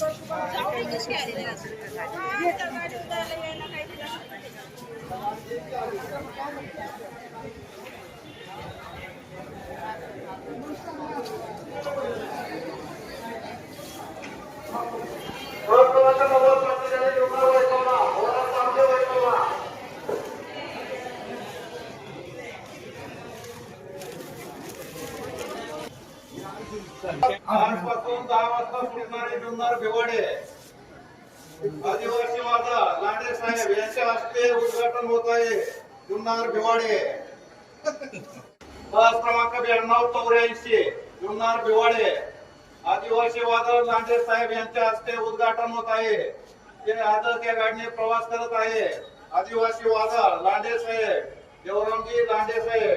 काही आजपासून दहा वाजता सुटणारे जुन्नर भिवडे. आदिवासी माझा लांडे साहेब यांच्या हस्ते उद्घाटन होत आहे जुन्नर भिवाडे. बस क्रमांक ब्याण्णव चौऱ्याऐंशी जुन्नर भिवाडे. आदिवासी वादळ लांडे साहेब यांच्या हस्ते उद्घाटन होत आहे. ते आज त्या गाडीने प्रवास करत आहे. आदिवासी वादळ लांडे साहेब. देवरामजी लांडे साहेब.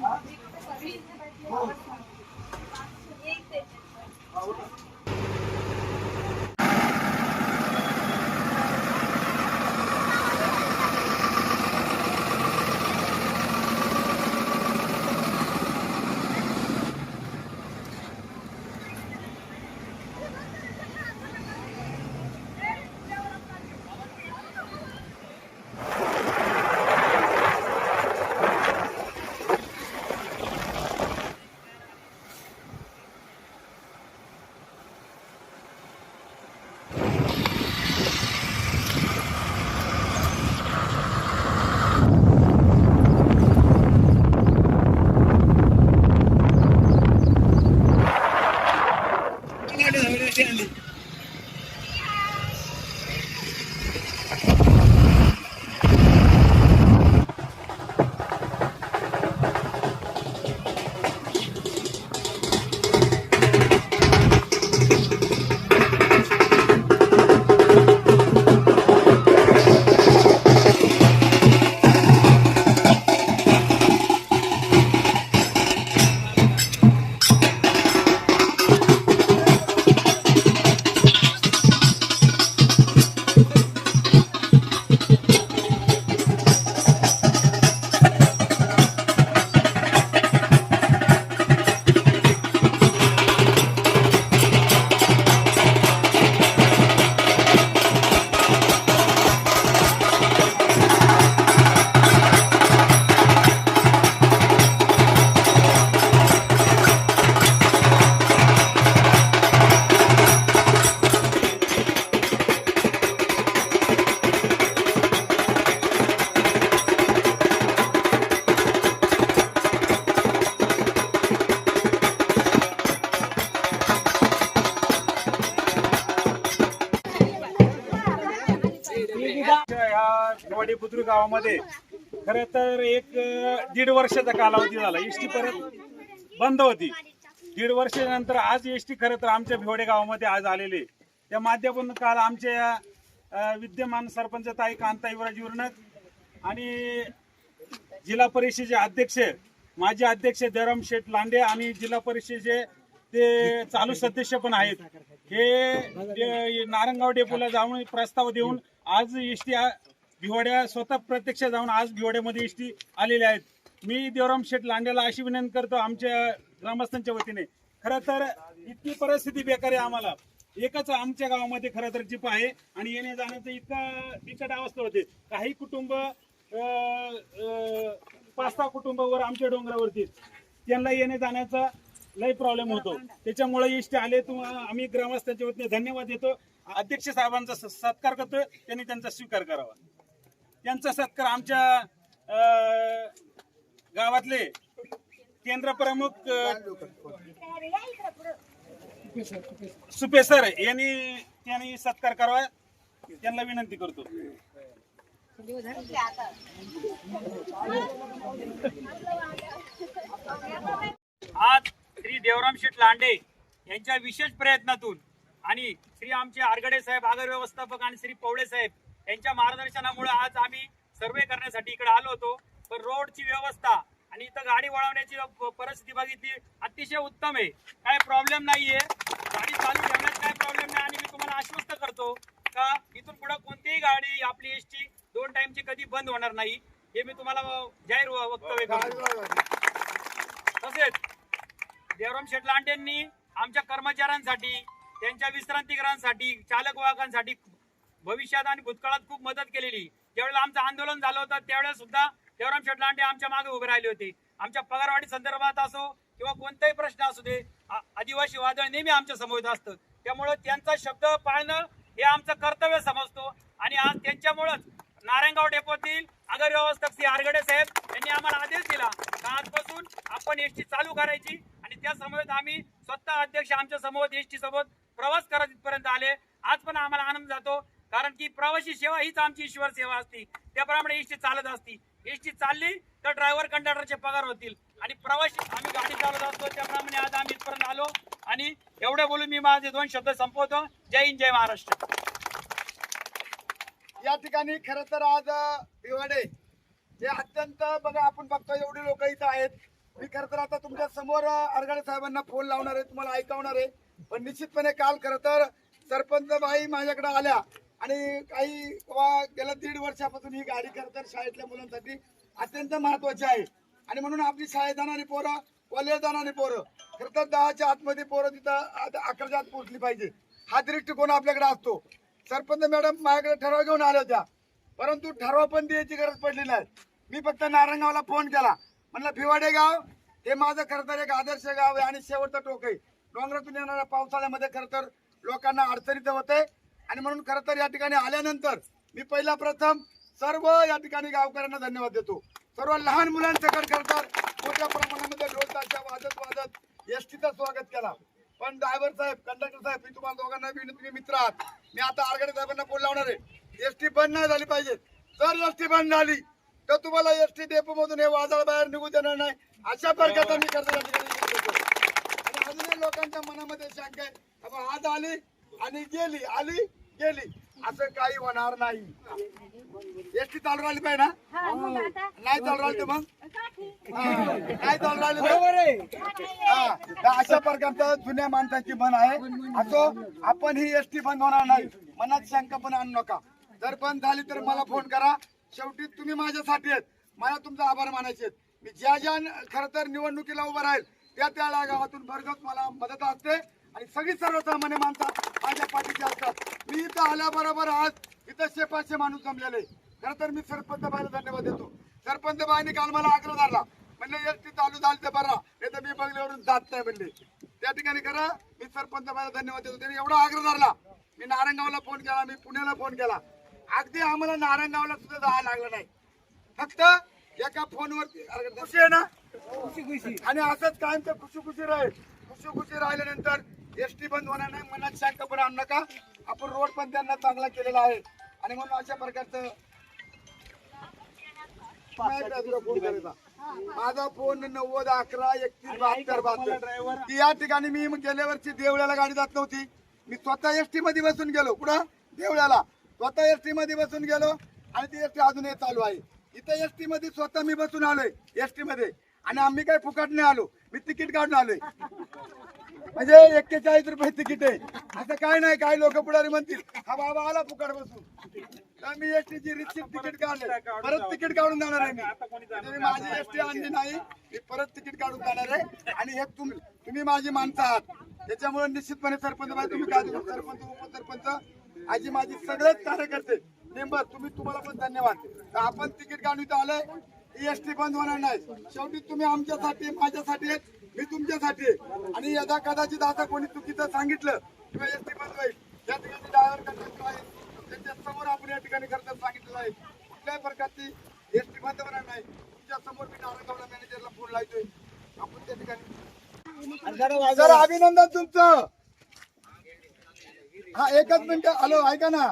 Thank you. गावामध्ये. खर तर एक दीड वर्षाचा कालावधी झाला. एसटी परत बंद होती. दीड वर्षानंतर आज एसटी खरं तर आमच्या भिवडे गावामध्ये आज आलेले त्या माध्यमातून काल आमच्या विद्यमान सरपंच ताई कांता युवराज युरनक आणि जिल्हा परिषदेचे अध्यक्ष माजी अध्यक्ष देराम शेठ लांडे आणि जिल्हा परिषदेचे ते चालू सदस्य पण आहेत. हे नारंगाव डेपोला जाऊन प्रस्ताव देऊन आज एसटी भिवाड्या स्वतः प्रत्यक्ष जाऊन आज भिवाड्यामध्ये एसटी आलेले आहेत. मी देवराम शेठ लांड्याला अशी विनंती करतो आमच्या ग्रामस्थांच्या वतीने. खरं तर इतकी परिस्थिती बेकार आहे आम्हाला. एकच आमच्या गावामध्ये खरं तर जीप आहे आणि येण्या जाण्याचं इतका बिकट अवस्था होते. काही कुटुंब पाच सहा कुटुंबावर आमच्या डोंगरावरती त्यांना येणे जाण्याचा लय प्रॉब्लेम होतो. त्याच्यामुळे इष्ट आले. तुम्हाला आम्ही ग्रामस्थांच्या वतीने धन्यवाद देतो. अध्यक्ष साहेबांचा सत्कार करतोय. त्यांनी त्यांचा स्वीकार करावा. त्यांचा सत्कार आमच्या गावातले केंद्र प्रमुख सुपे सर यांनी त्यांनी सत्कार करावा त्यांना विनंती करतो. आज श्री देवराम शेठ लांडे यांच्या विशेष प्रयत्नातून आणि श्री आमचे आरगडे साहेब आगर व्यवस्थापक आणि श्री पवळे साहेब यांच्या मार्गदर्शनामुळे आज आम्ही सर्वे करण्यासाठी इकडे आलो होतो. पण रोडची व्यवस्था आणि इथं गाडी वळवण्याची परिस्थिती बघितली अतिशय उत्तम आहे. काय प्रॉब्लेम नाहीये. गाडी चालू ठेवण्यात काय प्रॉब्लेम नाही. आणि मी तुम्हाला आश्वस्त करतो का इथून पुढे कोणतीही गाडी आपली एस टी दोन टाइमची कधी बंद होणार नाही. हे मी तुम्हाला जाहीर वक्तव्य करतो. तसेच देवराम शेठ लांडेंनी आमच्या कर्मचाऱ्यांसाठी त्यांच्या विश्रांतीगृहांसाठी चालक वाहकांसाठी भविष्यात आणि भूतकाळात खूप मदत केलेली. ज्यावेळेला आमचं आंदोलन झालं होतं त्यावेळेस सुद्धा देवराम शेटलांडे आमच्या मागे उभे राहिले होते. आमच्या पगारवाढी संदर्भात असो किंवा कोणताही प्रश्न असू दे आदिवासी वादळ नेहमी आमच्यासमोर असतं. त्यामुळं त्यांचा शब्द पाळणं हे आमचं कर्तव्य समजतो. आणि आज त्यांच्यामुळंच नारायणगाव डेपोतील आगर व्यवस्थापक श्री आरगडे साहेब यांनी आम्हाला आदेश दिला का आजपासून आपण एसटी चालू करायची आणि त्या समोर आम्ही स्वतः अध्यक्ष आमच्यासमोर एसटी सोबत प्रवास करत इथपर्यंत आले. आज पण आम्हाला आनंद जातो. कारण की प्रवासी सेवा हीच आमची ईश्वर सेवा असती. त्याप्रमाणे एसटी चालत असती. एसटी चालली तर ड्रायव्हर कंडक्टरचे पगार होतील. आणि प्रवासी आम्ही गाडी चालत असतो. त्याप्रमाणे आज आम्ही इथपर्यंत आलो. आणि एवढे बोलून मी माझे दोन शब्द संपवतो. जय हिंद जय महाराष्ट्र. या ठिकाणी खर तर आज भिवाडे जे अत्यंत बघा आपण बघतो एवढे लोक इथं आहेत. मी खर तर आता तुमच्यासमोर अ, साहेबांना फोन लावणार आहे. तुम्हाला ऐकवणार आहे. पण निश्चितपणे काल खर तर सरपंच बाई माझ्याकडे आल्या. आणि काही गेल्या दीड वर्षापासून ही गाडी खरं तर शाळेतल्या मुलांसाठी. अत्यंत महत्वाची आहे. आणि म्हणून आपली शाळेत जाणारी पोरं कॉलेज जाणारी पोरं खर तर दहाच्या आतमध्ये पोरं तिथं अकराच्या आत पोहोचली पाहिजे. हा दृष्टिकोन आपल्याकडे असतो. सरपंच मॅडम माझ्याकडे ठराव घेऊन आल्या होत्या. परंतु ठराव पण द्यायची गरज पडली नाही. मी फक्त नारायणगावला फोन केला. म्हणलं भिवाडे गाव हे माझं खरं तर एक आदर्श गाव आहे आणि शेवटचं टोक आहे. डोंगरातून येणाऱ्या पावसाळ्यामध्ये खरं तर लोकांना अडचणीत होते आणि म्हणून खरं तर या ठिकाणी आल्यानंतर मी पहिला प्रथम सर्व या ठिकाणी गावकऱ्यांना धन्यवाद देतो. सर्व लहान मुलांचं खरं तर मोठ्या प्रमाणामध्ये ढोल ताशा वाजत वाजत एसटीचा स्वागत केला. पण ड्रायव्हर साहेब कंडक्टर साहेब मी तुम्हाला दोघांना विनंती तुम्ही मित्र आहात. मी आता आरगडे साहेबांना बोल लावणार आहे. एसटी बंद नाही झाली पाहिजे. जर एसटी बंद झाली तर तुम्हाला एसटी डेपो मधून हे वादळ बाहेर निघू देणार नाही. अशा प्रकारचा मी करतो. आणि अजूनही लोकांच्या मनामध्ये शंका आहे. आज आली आणि गेली आली गेली. असं काही होणार नाही. एसटी चालू राहिली पाहिजे ना? नाही चालू राहिली तर मग? हा, नाही चालू राहिली तर- हा, तर अशा प्रकारचं जुन्या माणसाची मन आहे. असो आपण ही एसटी बंद होणार नाही. मनात शंका पण आणू नका. जर बंद झाली तर मला फोन करा. शेवटी तुम्ही माझ्यासाठी आहेत. मला तुमचा आभार मानायचे आहेत. मी ज्या ज्या खर तर निवडणुकीला उभं राहील त्या त्या गावातून भरगत मला मदत असते. आणि सगळी सर्वसामान्य माणसं माझ्या पाठीची असतात. मी इथं आल्याबरोबर आज इथं शे पाचशे माणूस जमलेले खरं तर मी सरपंच बाईला धन्यवाद देतो. सरपंच बाईने काल मला आग्रह धरला. म्हणले एसटी चालू झाली तर बरा नाही तर मी बंगल्यावरून जात नाही म्हणले. त्या ठिकाणी करा मी सरपंच बाईला धन्यवाद देतो. त्यांनी एवढा आग्रह धरला. मी नारायणगावला फोन केला मी पुण्याला फोन केला. अगदी आम्हाला नारायणगावला सुद्धा जायला लागलं नाही. फक्त एका फोनवरती खुशी आहे ना? खुशी खुशी. आणि असंच कायम ते खुशी खुशी राहील. खुशी खुशी राहिल्यानंतर एसटी बंद होणार नाही मनात शंका पण आणू नका. आपण रोड पण त्यांना चांगला केलेला आहे. आणि म्हणून अशा प्रकारचं. माझा फोन नव्वद अकरा एकतीस बहात्तर बहात्तर. ती या ठिकाणी मी गेल्या वर्षी देवळ्याला गाडी जात नव्हती. मी स्वतः एसटी मध्ये बसून गेलो. कुठं? देवळ्याला. स्वतः एसटी मध्ये बसून गेलो आणि ती एसटी अजूनही चालू आहे. इथं एसटी मध्ये स्वतः मी बसून आलोय एसटी मध्ये. आणि आम्ही काही फुकट नाही आलो. मी तिकीट काढून आलोय. म्हणजे एक्केचाळीस रुपये तिकीट आहे. असं काय नाही काही लोक पुढारी म्हणतील हा बाबा आला फुकट बसून. तर मी एसटीची रिसिप्ट तिकीट काढले. परत तिकीट काढून जाणार आहे मी. म्हणजे माझी एसटी आणली नाही मी परत तिकीट काढून जाणार आहे. आणि हे तुम्ही तुम्ही माझी माणसं आहात. त्याच्यामुळे निश्चितपणे सरपंच बाई तुम्ही काय सरपंच उपसरपंच आजी माझी सगळेच कार्यकर्ते. मेंबर तुम्ही तुम्हाला पण धन्यवाद. आपण तिकीट काढून इथं आलोय. एस टी बंद होणार नाही. शेवटी तुम्ही आमच्यासाठी माझ्यासाठी मी तुमच्यासाठी. आहे. आणि यदा कदाचित असं कोणी चुकीचं सांगितलं किंवा एस टी बंद होईल या ठिकाणी ड्रायव्हर कंडक्टर आहेत त्यांच्यासमोर आपण या ठिकाणी खरं तर सांगितलेलं आहे. कुठल्याही प्रकारची एस टी बंद होणार नाही. तुमच्यासमोर मी नारायणगावला मॅनेजरला फोन लावतोय. आपण त्या ठिकाणी अभिनंदन तुमचं. हा एकच मिनिट. हॅलो ऐका ना.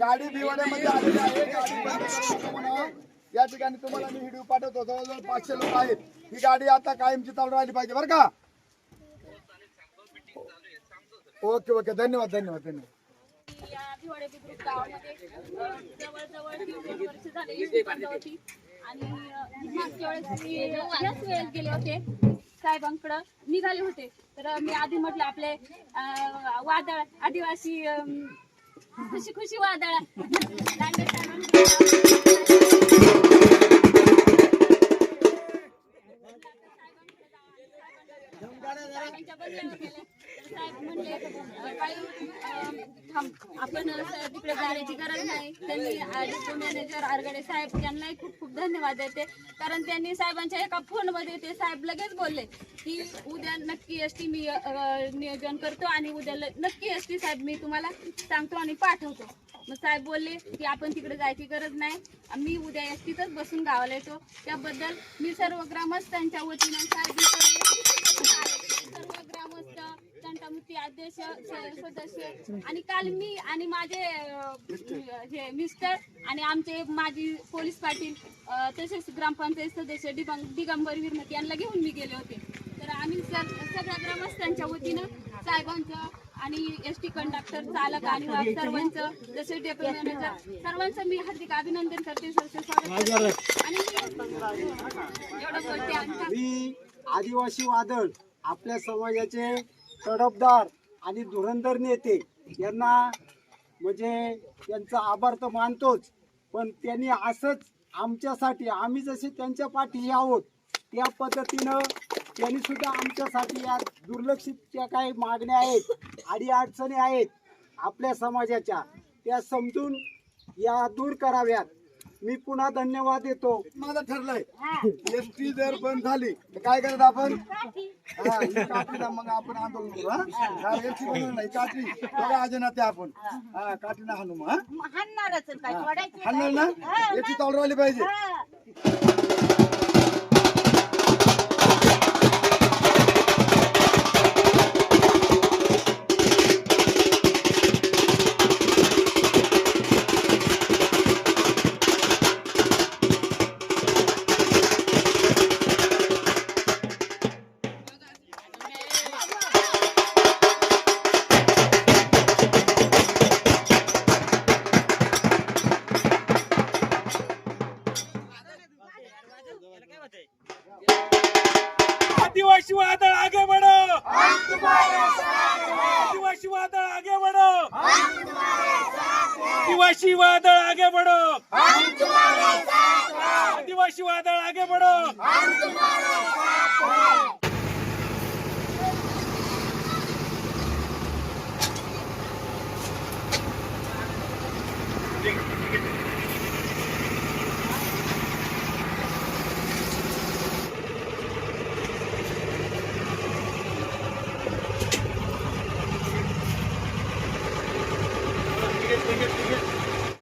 गाडी भिवाड्यामध्ये आलेली आहे. गाडी या ठिकाणी तुम्हाला मी व्हिडिओ पाठवतो. जवळजवळ पाचशे लोक आहेत. ही गाडी आता कायमची चालू राहिली पाहिजे बरं का? Okay okay. धन्यवाद धन्यवाद धन्यवाद. या भिवाडे बुद्रुक गावामध्ये जवळजवळ वर्ष झाले बंद होती. आणि अ, मागच्या वेळेस मी याच वेळेस गेले होते. साहेबांकडं निघाले होते. तर मी आधी म्हटलं आपले अ, वादळ आदिवासी अम, खुशी खुशी वादळ. साहेबांच्या बदल्यावर गेले तर साहेब म्हणले थांब. आपण अ, तिकडे जाण्याची गरज नाही. त्यांनी डिपो मॅनेजर आरगडे साहेब यांनाही खूप खूप धन्यवाद देते. कारण त्यांनी साहेबांच्या एका फोनमध्ये ते साहेब लगेच बोलले की उद्या नक्की एस टी मी नियोजन करतो आणि उद्या ल- नक्की एस टी साहेब मी तुम्हाला सांगतो आणि पाठवतो. मग साहेब बोलले की आपण तिकडे जायची गरज नाही. मी उद्या एस टीतच बसून गावाला येतो. त्याबद्दल मी सर्व ग्रामस्थांच्या वतीनं साहेब सर्व तंटामुक्ती अध्यक्ष सदस्य. आणि काल मी आणि माझे हे मिस्टर आणि आमचे माजी पोलीस पाटील तसेच ग्रामपंचायत सदस्य दिगं दिगंबर विरमती यांना घेऊन मी गेले होते. तर आम्ही सगळ्या ग्रामस्थांच्या वतीनं साहेबांचं आणि एस टी कंडक्टर चालक आणि सर्वांचं जसे डेपो मॅनेजर सर्वांचं मी हार्दिक अभिनंदन करते. आणि आदिवासी वादळ आपल्या समाजाचे तडफदार आणि धुरंधर नेते यांना म्हणजे यांचा आभार तर मानतोच पण त्यांनी असंच आमच्यासाठी आम्ही जसे त्यांच्या पाठीशी आहोत त्या पद्धतीनं त्यांनी सुद्धा आमच्यासाठी या दुर्लक्षित ज्या काही मागण्या आहेत आडी अडचणी आहेत आपल्या समाजाच्या त्या समजून या दूर कराव्यात. मी पुन्हा धन्यवाद देतो. माझं ठरलंय. एस टी जर बंद झाली तर काय करत आपण? हा, ही काठीला मग आपण आंदोलन करू हा. नाही काठी बघा अजून ते आपण. हा काठीला हाणू मग हा हाणणारच काय? सोडायची हाणणार ना? एस टी चालू राहिली पाहिजे. आदिवासी वादळ आगे